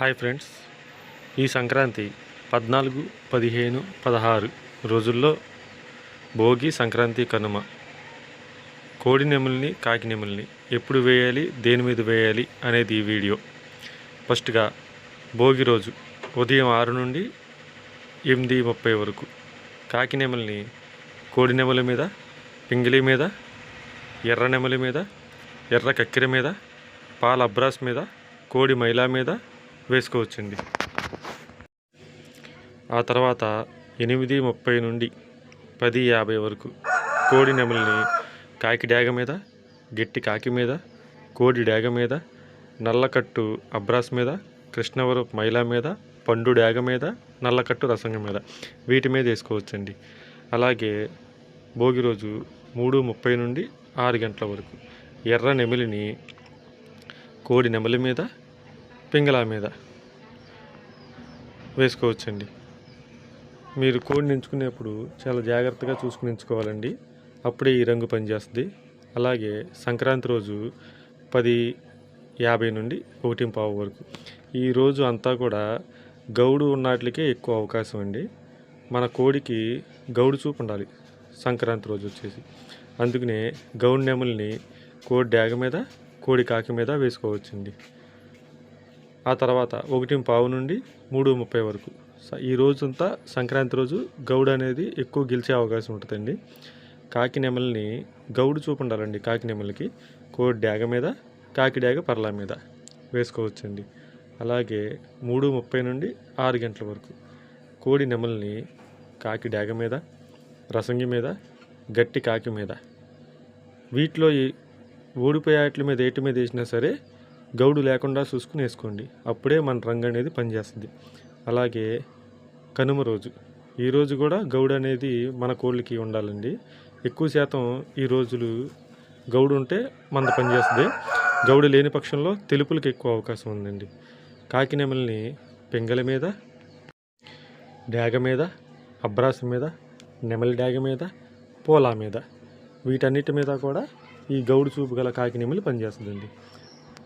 Hi friends. ఈ సంక్రాంతి పద్నాలుగు పదిహేను పదహారు రోజుల్లో భోగి సంక్రాంతి కనుమ. కోడి నెమలిని కాకి నెమలిని ఎప్పుడు వేయాలి దేని మీద వేయాలి అనేది ఈ వీడియో. ఫస్ట్గా భోగి రోజు ఉదయం ఆరు నుండి ఎనిమిది ముప్పై వరకు కాకి నెమలిని కోడి నెమల మీద పింగిలి మీద ఎర్ర నెమలి మీద ఎర్ర కక్కెర మీద పాల అబ్రాస్ మీద కోడి మైలా మీద వేసుకోవచ్చండి. ఆ తర్వాత ఎనిమిది ముప్పై నుండి పది యాభై వరకు కోడి నెమలిని కాకి డేగ మీద గట్టి కాకి మీద కోడి డాగ మీద నల్లకట్టు అబ్రాస్ మీద కృష్ణవరం మైలా మీద పండు డేగ మీద నల్లకట్టు రసంగ మీద వీటి మీద వేసుకోవచ్చండి. అలాగే భోగి రోజు మూడు ముప్పై నుండి ఆరు గంటల వరకు ఎర్ర నెమిలిని కోడి నెమలి మీద పింగళా మీద వేసుకోవచ్చండి. మీరు కోడిని ఎంచుకునేప్పుడు చాలా జాగ్రత్తగా చూసుకుని ఎంచుకోవాలండి. అప్పుడే ఈ రంగు పనిచేస్తుంది. అలాగే సంక్రాంతి రోజు పది యాభై నుండి ఒకటి పావు వరకు. ఈ రోజు అంతా కూడా గౌడు ఉన్నట్లకే ఎక్కువ అవకాశం అండి. మన కోడికి గౌడు చూపు ఉండాలి సంక్రాంతి రోజు వచ్చేసి. అందుకనే గౌడు నెమల్ని కోడి డాగ మీద కోడి కాకి మీద వేసుకోవచ్చండి. ఆ తర్వాత ఒకటి పావు నుండి మూడు ముప్పై వరకు. ఈ రోజంతా సంక్రాంతి రోజు గౌడు అనేది ఎక్కువ గెలిచే అవకాశం ఉంటుందండి. కాకి నెమలిని గౌడు చూపు ఉండాలండి కాకి నెమలికి. కోడి డాగ మీద కాకి డ్యాగ పర్లా మీద వేసుకోవచ్చండి. అలాగే మూడు ముప్పై నుండి ఆరు గంటల వరకు కోడి నెమలిని కాకి డాగ మీద రసంగి మీద గట్టి కాకి మీద. వీటిలో ఈ- ఓడిపోయే ఆటల మీద ఏటి మీద వేసినా సరే గౌడు లేకుండా చూసుకుని వేసుకోండి. అప్పుడే మన రంగు అనేది పనిచేస్తుంది. అలాగే కనుమ రోజు. ఈ రోజు కూడా గౌడు అనేది మన కోళ్ళకి ఉండాలండి. ఎక్కువ శాతం ఈ రోజులు గౌడు ఉంటే మన పనిచేస్తుంది. గౌడు లేని పక్షంలో తెలుపులకు ఎక్కువ అవకాశం ఉందండి. కాకి నెమలిని పెంగల మీద డాగ మీద అబ్రాసం మీద నెమలి డాగ మీద పోలా మీద. వీటన్నిటి మీద కూడా ఈ గౌడు చూపు గల కాకినెమలి పనిచేస్తుందండి.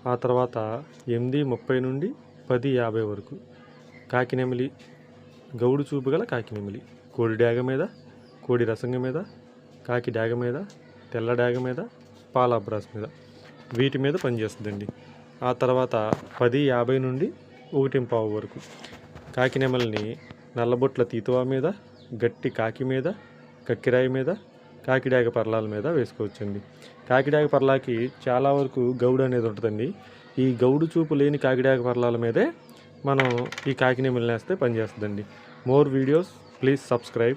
ఆ తర్వాత ఎనిమిది ముప్పై నుండి పది యాభై వరకు. కాకి నెమలి గౌడు చూపు గల కాకి నెమలి కోడి డాగ మీద కోడి రసంగ మీద కాకి డాగ మీద తెల్ల డాగ మీద పాలాబ్రాస్ మీద. వీటి మీద పనిచేస్తుందండి. ఆ తర్వాత పది యాభై నుండి ఒకటి పావు వరకు. కాకి నెమలిని నల్లబొట్ల తీతువా మీద గట్టి కాకి మీద కక్కిరాయి మీద కాకిడాక పర్లాల మీద వేసుకోవచ్చండి. కాకిడాక పర్లాకి చాలా వరకు గౌడు అనేది ఉంటుందండి. ఈ గౌడు చూపు లేని కాకిడాక పర్లాల మీదే మనం ఈ కాకి వేస్తే పనిచేస్తుందండి. More videos please subscribe.